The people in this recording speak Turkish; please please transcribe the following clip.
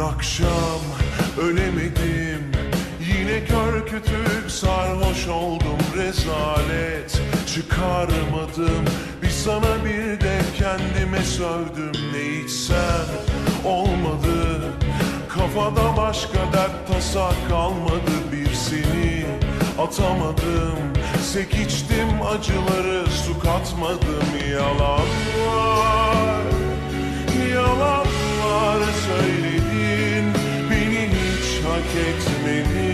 akşam ölemedim Yine kör kütük sarhoş oldum rezalet. Çıkarmadım bir sana bir de kendime sövdüm. Ne içsem olmadı Kafada başka dert tasa kalmadı. Bir seni atamadım Sek içtim acıları su katmadım. Yalanlar terk etmeni